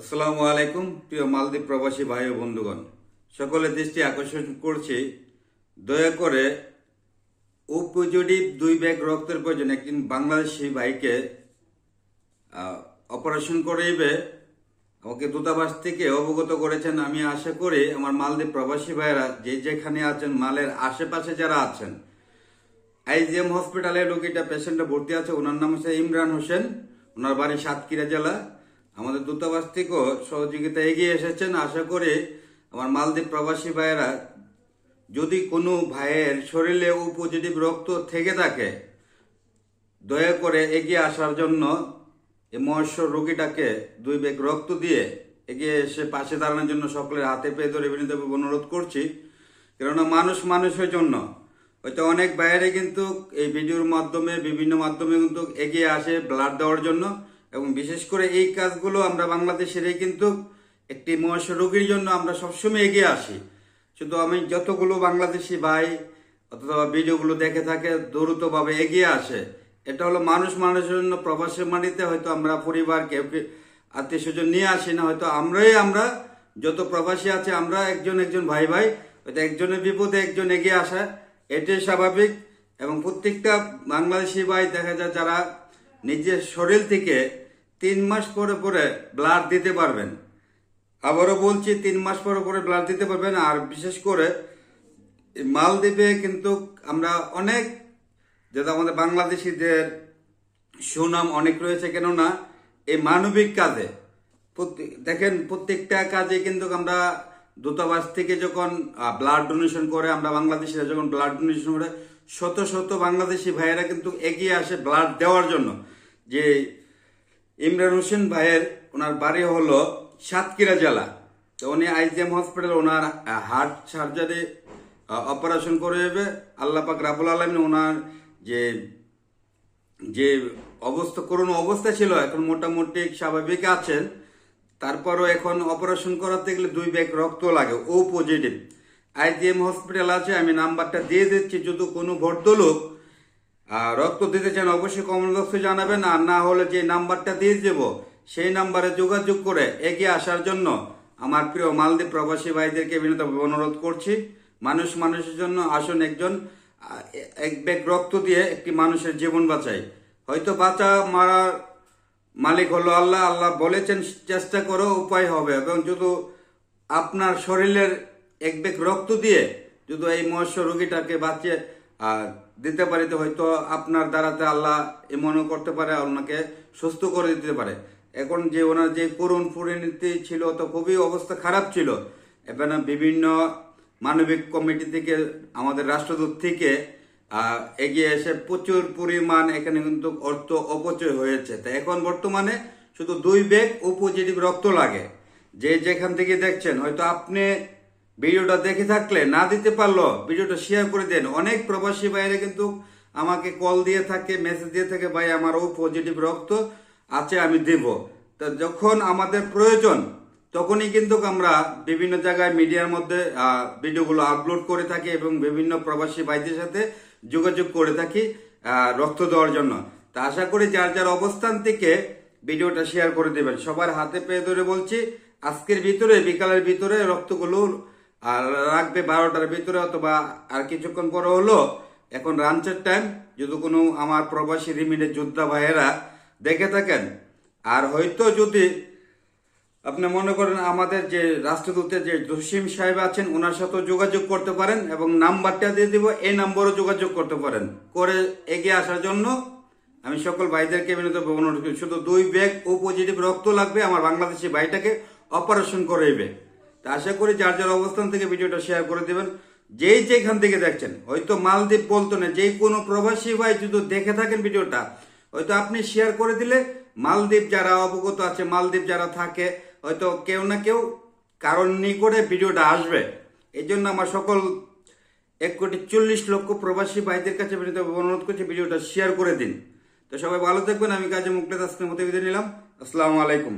আসসালামু আলাইকুম, প্রিয় মালদ্বীপ প্রবাসী ভাই ও বন্ধুগণ। সকলের দৃষ্টি আকর্ষণ করছি, দয়া করে উপযোগী দুই ব্যাগ রক্তের প্রয়োজন একজন বাংলাদেশি ভাইকে অপারেশন করাইবে। আমাকে দূতাবাস থেকে অবগত করেছেন, আমি আশা করি আমার মালদ্বীপ প্রবাসী ভাইয়েরা যে যেখানে আছেন, মালের আশেপাশে যারা আছেন, আইজিএম হসপিটালে রোগীটা পেশেন্টটা ভর্তি আছে। ওনার নাম হচ্ছে ইমরান হোসেন, ওনার বাড়ি সাতক্ষীরা জেলা। আমাদের দূতাবাস থেকেও সহযোগিতা এগিয়ে এসেছেন। আশা করি আমার মালদ্বীপ প্রবাসী ভাইয়েরা, যদি কোনো ভাইয়ের শরীরে ও পজিটিভ রক্ত থেকে থাকে, দয়া করে এগিয়ে আসার জন্য এই মহেশ্বর রোগীটাকে দুই ব্যাগ রক্ত দিয়ে এগিয়ে এসে পাশে দাঁড়ানোর জন্য সকলের হাতে পেয়ে ধরে বিনীতভাবে অনুরোধ করছি। কেননা মানুষ মানুষের জন্য। হয়তো অনেক বাইরে কিন্তু এই ভিডিওর মাধ্যমে, বিভিন্ন মাধ্যমে কিন্তু এগিয়ে আসে, ব্লাড দেওয়ার জন্য। এবং বিশেষ করে এই কাজগুলো আমরা বাংলাদেশেরই কিন্তু একটি রোগীর জন্য আমরা সবসময় এগিয়ে আসি। শুধু আমি যতগুলো বাংলাদেশি ভাই অথবা ভিডিওগুলো দেখে থাকে, দ্রুতভাবে এগিয়ে আসে। এটা হলো মানুষ মানুষের জন্য প্রবাসী মাটিতে হয়তো আমরা পরিবার কেউ আত্মীয় স্বজন নিয়ে আসি না, হয়তো আমরাই আমরা যত প্রবাসী আছে আমরা একজন একজন ভাই ভাই, হয়তো একজনের বিপদে একজন এগিয়ে আসা। এটাই স্বাভাবিক এবং প্রত্যেকটা বাংলাদেশি ভাই দেখা যায় যারা নিজের শরীর থেকে তিন মাস পরে পরে ব্লাড দিতে পারবেন। আবারও বলছি, তিন মাস পরে পরে ব্লাড দিতে পারবেন, আর বিশেষ করে মালদ্বীপে কিন্তু আমরা অনেক যেটা আমাদের বাংলাদেশিদের সুনাম অনেক রয়েছে, কেননা এই মানবিক কাজে দেখেন প্রত্যেকটা কাজে কিন্তু আমরা দূতাবাস থেকে যখন ব্লাড ডোনেশন করে, আমরা বাংলাদেশিরা যখন ব্লাড ডোনেশন করে শত শত বাংলাদেশি ভাইয়েরা কিন্তু এগিয়ে আসে ব্লাড দেওয়ার জন্য। যে ইমরান হোসেন ভাইয়ের ওনার বাড়ি হলো সাতক্ষীরা জেলা। তো উনি আইজিএম হসপিটাল ওনার হার্ট সার্জারি অপারেশন করে যাবে আল্লাহ পাক রাবুল আলমিন ওনার যে যে অবস্থা করোনা অবস্থা ছিল, এখন মোটামুটি স্বাভাবিক আছেন। তারপরও এখন অপারেশন করাতে গেলে দুই ব্যাগ রক্ত লাগে, ও পজিটিভ আইজিএম হসপিটাল আছে, আমি নাম্বারটা দিয়ে দিচ্ছি, যদি কোনো ভদ্রলোক রক্ত দিতে চান, অবশ্যই কমন বক্সে জানাবেন, আর না হলে যে নাম্বারটা দিয়ে দেব, সেই নাম্বারে যোগাযোগ করে এগিয়ে আসার জন্য আমার প্রিয় মালদ্বীপ প্রবাসী ভাইদেরকে বিনীতভাবে অনুরোধ করছি। মানুষ মানুষের জন্য আসুন একজন এক ব্যাগ রক্ত দিয়ে একটি মানুষের জীবন বাঁচাই। হয়তো বাঁচা মারার মালিক হলো আল্লাহ আল্লাহ বলেছেন, চেষ্টা করো, উপায় হবে, এবং যদি আপনার শরীরের এক ব্যাগ রক্ত দিয়ে যদি এই মৎস্য রোগীটাকে বাঁচিয়ে দিতে পারি, তো হয়তো আপনার দ্বারাতে আল্লাহ এমনও করতে পারে ওনাকে সুস্থ করে দিতে পারে। এখন যে ওনার যে করুণ পরিণতি ছিল, তো খুবই অবস্থা খারাপ ছিল। এখানে বিভিন্ন মানবিক কমিটি থেকে, আমাদের রাষ্ট্রদূত থেকে এগিয়ে এসে প্রচুর পরিমাণ এখানে কিন্তু অর্থ অপচয় হয়েছে। তো এখন বর্তমানে শুধু দুই ব্যাগ ও রক্ত লাগে। যে যেখান থেকে দেখছেন, হয়তো আপনি ভিডিওটা দেখে থাকলে না দিতে পারল, ভিডিওটা শেয়ার করে দেন। অনেক প্রবাসী বাইরে কিন্তু আমাকে কল দিয়ে থাকে মেসেজ দিয়ে থাকে, ভাই, আমার ও পজিটিভ রক্ত আছে, আমি দেব। তা যখন আমাদের প্রয়োজন, তখনই কিন্তু আমরা বিভিন্ন জায়গায় মিডিয়ার মধ্যে ভিডিওগুলো আপলোড করে থাকি এবং বিভিন্ন প্রবাসী ভাইদের সাথে যোগাযোগ করে থাকি রক্ত দেওয়ার জন্য। তা আশা করি যার যার অবস্থান থেকে ভিডিওটা শেয়ার করে দেবেন। সবার হাতে পেয়ে ধরে বলছি, আজকের ভিতরে, বিকালের ভিতরে রক্তগুলো আর রাখবে বারোটার ভিতরে অথবা আর কিছুক্ষণ পরে হলো, এখন রাঞ্চের টাইম যদি কোনো আমার প্রবাসী রিমিটের যোদ্ধা ভাইয়েরা দেখে থাকেন, আর হয়তো যদি আপনি মনে করেন আমাদের যে রাষ্ট্রদূতের যে জসিম সাহেব আছেন, ওনার সাথে যোগাযোগ করতে পারেন এবং নাম্বারটা দিয়ে দিব, এই নম্বরও যোগাযোগ করতে পারেন। করে এগিয়ে আসার জন্য আমি সকল ভাইদেরকে বিনীত অনুরোধ করি, শুধু দুই ব্যাগ ও পজিটিভ রক্ত লাগবে, আমার বাংলাদেশি ভাইটাকে অপারেশন করাইবে। তা আশা করি যার যার অবস্থান থেকে ভিডিওটা শেয়ার করে দেবেন। যেই যেখান থেকে দেখছেন, হয়তো মালদ্বীপ বলতো না যে কোনো প্রবাসী ভাই যদি দেখে থাকেন ভিডিওটা, হয়তো আপনি শেয়ার করে দিলে মালদ্বীপ যারা অবগত আছে, মালদ্বীপ যারা থাকে, হয়তো কেউ না কেউ কারণ নিয়ে করে ভিডিওটা আসবে। এই জন্য আমার সকল এক কোটি চল্লিশ লক্ষ প্রবাসী ভাইদের কাছে অনুরোধ করছি ভিডিওটা শেয়ার করে দিন। তো সবাই ভালো থাকবেন, আমি কাজে মুক্তি আজকের মতো বিদায় নিলাম। আসসালামু আলাইকুম।